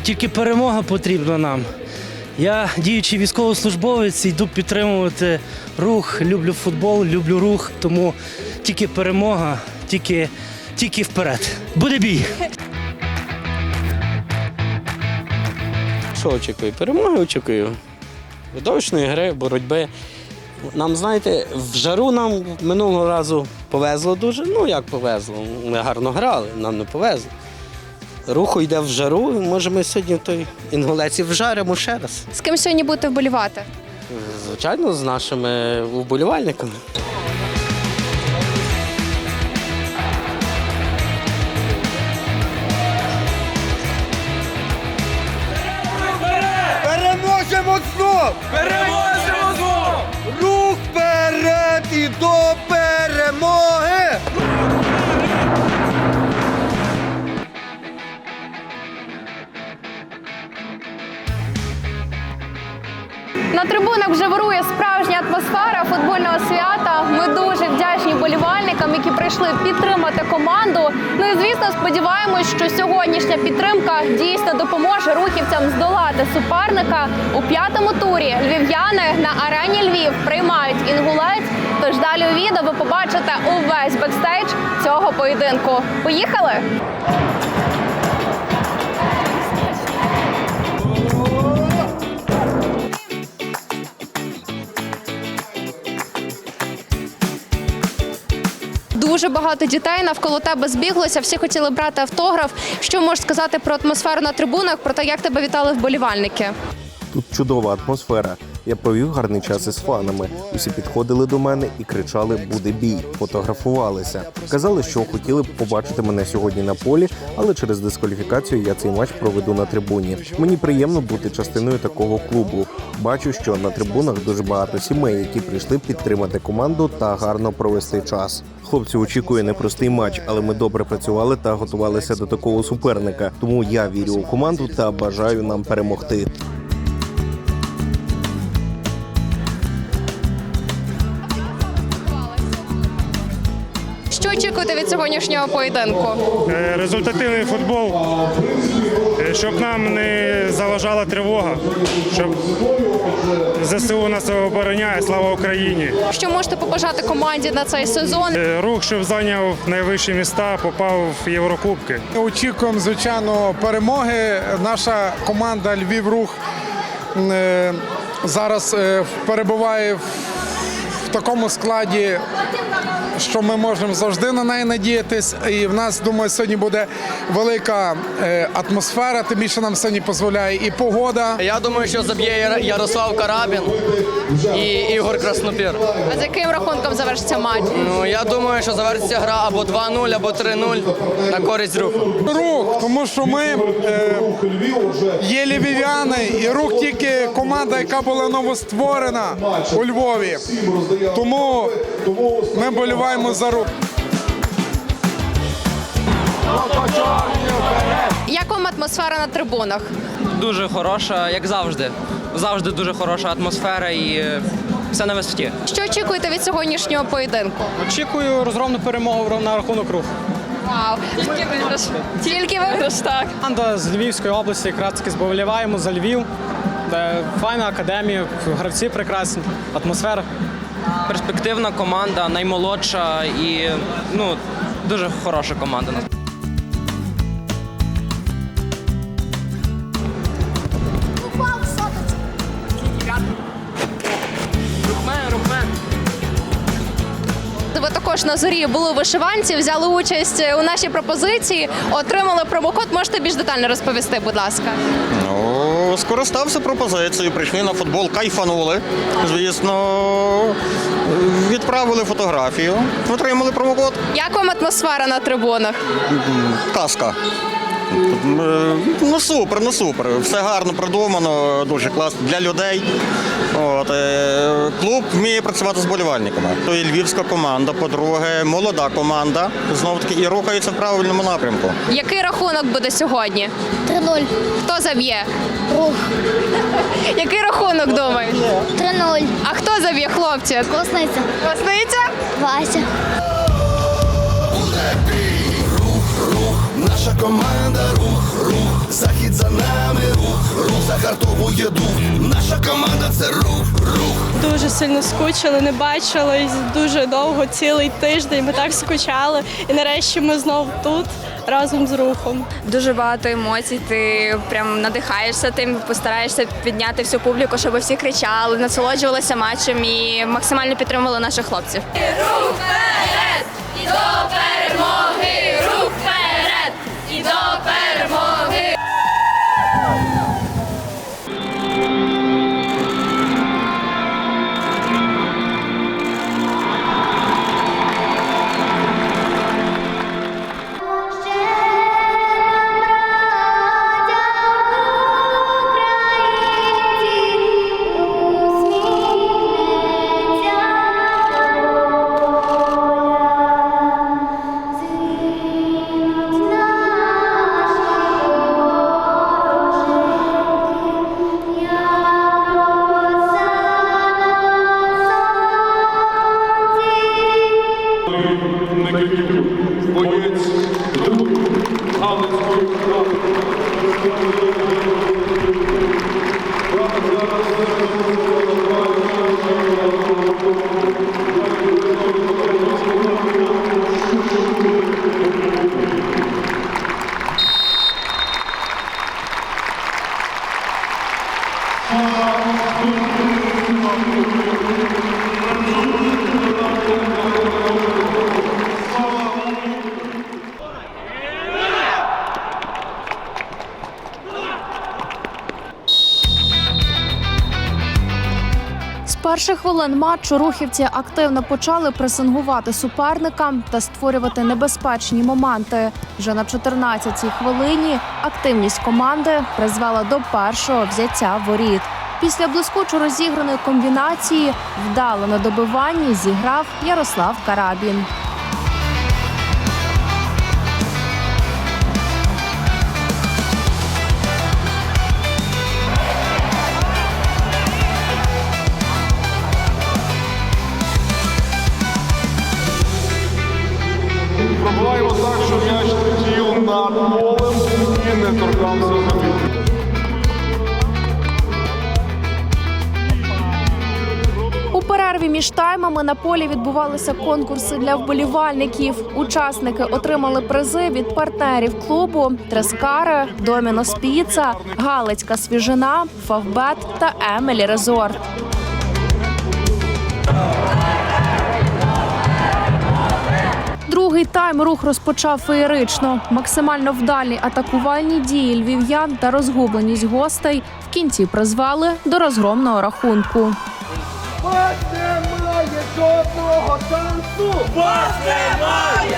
тільки перемога потрібна нам. Я діючий військовослужбовець, йду підтримувати рух, люблю футбол, люблю рух, тому тільки перемога, тільки, тільки вперед. Буде бій! Що очікую? Перемоги очікую. Видовищної гри, боротьби. Нам, знаєте, в жару нам минулого разу повезло дуже. Ну як повезло? Ми гарно грали, нам не повезло. Руху йде в жару, може ми сьогодні той інгулець і вжаримо ще раз. З ким сьогодні будете вболівати? Звичайно, з нашими вболівальниками. На трибунах вже вирує справжня атмосфера футбольного свята. Ми дуже вдячні болівальникам, які прийшли підтримати команду. Ну і звісно, сподіваємось, що сьогоднішня підтримка дійсно допоможе рухівцям здолати суперника у п'ятому турі. Львів'яни на арені Львів приймають інгулець. Тож далі у відео ви побачите увесь бекстейдж цього поєдинку. Поїхали! Дуже багато дітей навколо тебе збіглося. Всі хотіли брати автограф. Що можеш сказати про атмосферу на трибунах, про те, як тебе вітали вболівальники? Тут чудова атмосфера. Я провів гарний час із фанами. Усі підходили до мене і кричали Буде бій, фотографувалися. Казали, що хотіли б побачити мене сьогодні на полі, але через дискваліфікацію я цей матч проведу на трибуні. Мені приємно бути частиною такого клубу. Бачу, що на трибунах дуже багато сімей, які прийшли підтримати команду та гарно провести час. Хлопці очікує непростий матч, але ми добре працювали та готувалися до такого суперника. Тому я вірю у команду та бажаю нам перемогти. Від сьогоднішнього поєдинку? Е, результативний футбол, е, щоб нам не заважала тривога, щоб ЗСУ нас обороняє, слава Україні. Що можете побажати команді на цей сезон? Е, Рух, щоб зайняв найвищі міста, попав в Єврокубки. Очікуємо, звичайно, перемоги. Наша команда Львів Рух зараз перебуває в такому складі, що ми можемо завжди на неї надіятись. І в нас, думаю, сьогодні буде велика е, атмосфера, тим більше нам сьогодні дозволяє і погода. Я думаю, що заб'є Ярослав Карабін і Ігор Краснопір. А з яким рахунком завершиться матч? Ну я думаю, що завершиться гра або 2-0, або 3-0 на користь руху. Рух, тому що ми е, є львів'яни, і рух тільки команда, яка була новостворена у Львові. Тому ми боліваємо за рух. Як вам атмосфера на трибунах? Дуже хороша, як завжди. Завжди дуже хороша атмосфера і е, все на висоті. Що очікуєте від сьогоднішнього поєдинку? Очікую розгромну перемогу на рахунок руху. Вау! Тільки виграш, так. Команда з Львівської області, якраз таки зболіваємо за Львів. Файна академія, гравці прекрасні, атмосфера. Перспективна команда, наймолодша і ну дуже хороша команда. Також на зорі були вишиванці, взяли участь у нашій пропозиції, отримали промокод. Можете більш детально розповісти, будь ласка. Скористався пропозицією, прийшли на футбол, кайфанули. Звісно, відправили фотографію, отримали промокод. Як вам атмосфера на трибунах? Казка. Е, Ну супер, ну супер. Все гарно продумано, дуже класно для людей. От, е, клуб вміє працювати з болівальниками. То і львівська команда, по-друге, молода команда, знов таки, і рухається в правильному напрямку. Який рахунок буде сьогодні? 3-0. Хто заб'є? Рух. Який рахунок думаєш? 3-0. А хто заб'є хлопці? Колосниця. Класниця? Вася. Наша команда рух, рух, захід за нами рух, рух загартовує дух. Наша команда це рух, рух. Дуже сильно скучили, не бачились дуже довго, цілий тиждень. Ми так скучали. І нарешті ми знов тут разом з рухом. Дуже багато емоцій. Ти прям надихаєшся тим, постараєшся підняти всю публіку, щоб всі кричали, насолоджувалися матчем і максимально підтримували наших хлопців. Рух вперед! І до перемоги! До перемоги! Перших хвилин матчу рухівці активно почали пресингувати суперника та створювати небезпечні моменти. Вже на 14-й хвилині активність команди призвела до першого взяття воріт. Після блискучо розіграної комбінації вдало на добиванні зіграв Ярослав Карабін. Над полем і не торкався землі. У перерві між таймами на полі відбувалися конкурси для вболівальників. Учасники отримали призи від партнерів клубу Трескари, Домінос Піца, Галицька свіжина, Фавбет та Емелі Резорт. Другий тайм рух розпочав феєрично. Максимально вдалі атакувальні дії львів'ян та розгубленість гостей в кінці призвели до розгромного рахунку. Вас немає жодного шансу! Вас немає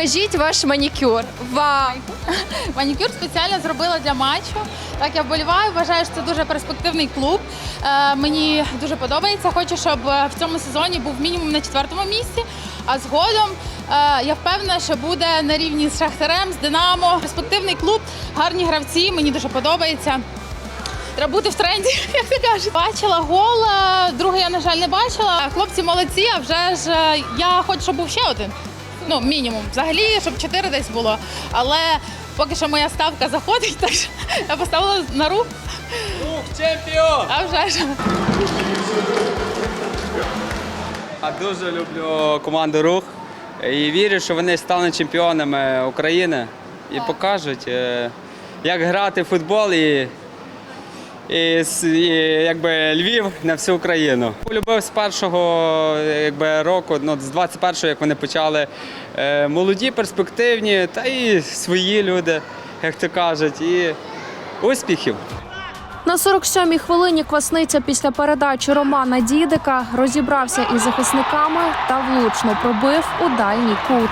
Покажіть ваш манікюр. Вау! Манікюр спеціально зробила для матчу. Так я вболіваю. Вважаю, що це дуже перспективний клуб. Е, мені дуже подобається. Хочу, щоб е, в цьому сезоні був мінімум на четвертому місці. А згодом е, я впевнена, що буде на рівні з Шахтарем, з Динамо. Перспективний клуб, гарні гравці. Мені дуже подобається. Треба бути в тренді, як ти кажеш. Бачила гол, е, другий я, на жаль, не бачила. Хлопці молодці, а вже ж е, я хочу, щоб був ще один. Ну, мінімум. Взагалі, щоб чотири десь було. Але поки що моя ставка заходить, так що я поставила на рух. Рух чемпіон! А вже ж. А дуже люблю команду Рух і вірю, що вони стануть чемпіонами України і покажуть, е, як грати в футбол і, і, і якби Львів на всю Україну. Полюбив з першого якби, року, ну, з 21-го, як вони почали. Е, Молоді, перспективні, та і свої люди, як то кажуть, і успіхів. На 47-й хвилині квасниця після передачі Романа Дідика розібрався із захисниками та влучно пробив у дальній кут.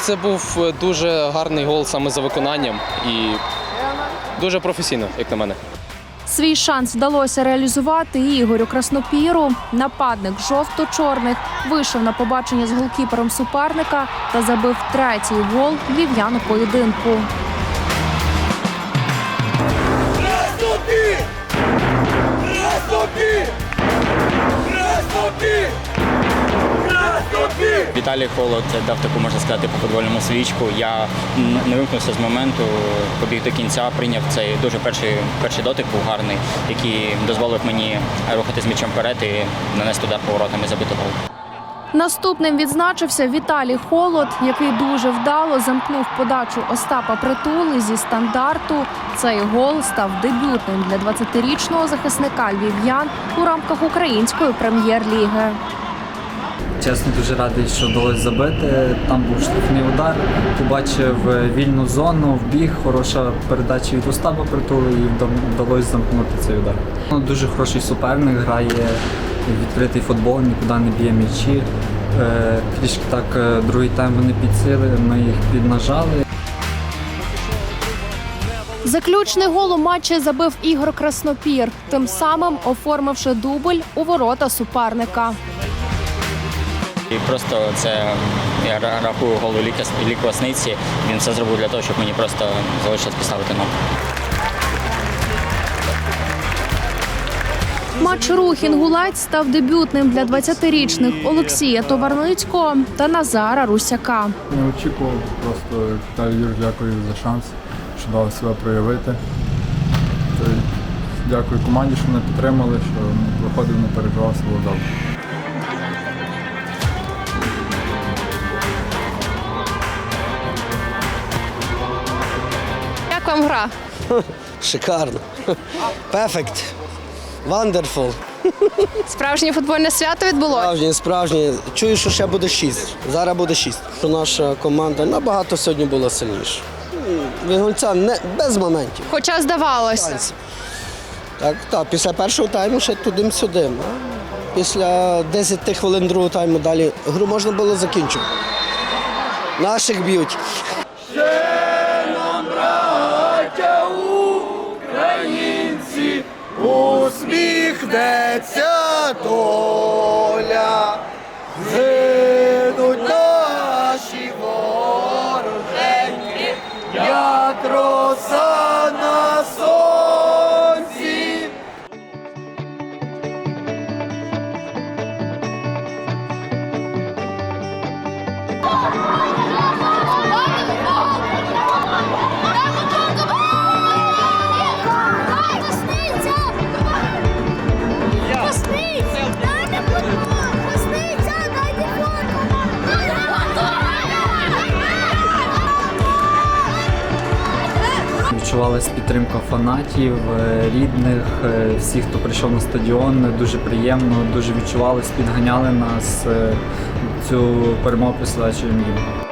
Це був е, дуже гарний гол саме за виконанням і дуже професійно, як на мене. Свій шанс вдалося реалізувати Ігорю Краснопіру. Нападник жовто-чорних вийшов на побачення з голкіпером суперника та забив третій гол львів'ян у поєдинку. Тобі! Раз тобі! Віталій Холод дав таку, можна сказати, по футбольному свічку. Я не вимкнувся з моменту, побіг до кінця, прийняв цей дуже перший, перший дотик був гарний, який дозволив мені рухати з м'ячем вперед і нанести удар поворотом і забити гол. Наступним відзначився Віталій Холод, який дуже вдало замкнув подачу Остапа Притули зі стандарту. Цей гол став дебютним для 20-річного захисника львів'ян у рамках української прем'єр-ліги. Чесно, дуже радий, що вдалося забити. Там був штрафний удар. Побачив е, вільну зону, вбіг, хороша передача від Остапа притули і вдалося замкнути цей удар. Ну, Дуже хороший суперник, грає відкритий футбол, нікуди не б'є м'ячі. Е, Трішки так е, другий тайм вони підсили, ми їх піднажали. Заключний гол у матчі забив Ігор Краснопір, тим самим оформивши дубль у ворота суперника. І просто це я рахую голу ліка- лік Квасниці. Він все зробив для того, щоб мені просто залишилось поставити ногу. Матч рух Інгулець став дебютним для 20-річних Олексія Товарницького та Назара Русяка. Не очікував, просто Віталій Юрій, дякую за шанс, що дали себе проявити. Дякую команді, що мене підтримали, що виходив, не переживав, було добре. Вам гра? Шикарно. Perfect. Wonderful. Справжнє футбольне свято відбулося. Справжнє, справжнє. Чую, що ще буде шість. Зараз буде шість. Що наша команда набагато сьогодні була сильніша. Вігульця не без моментів. Хоча здавалось. Так, так, після першого тайму ще туди-сюди. Після 10 хвилин другого тайму далі гру можна було закінчувати. Наших б'ють. Усміхнеться доля, Відчувалась підтримка фанатів, е, рідних, е, всіх, хто прийшов на стадіон. Дуже приємно, дуже відчувалось, підганяли нас е, цю перемогу присвячуємо їм.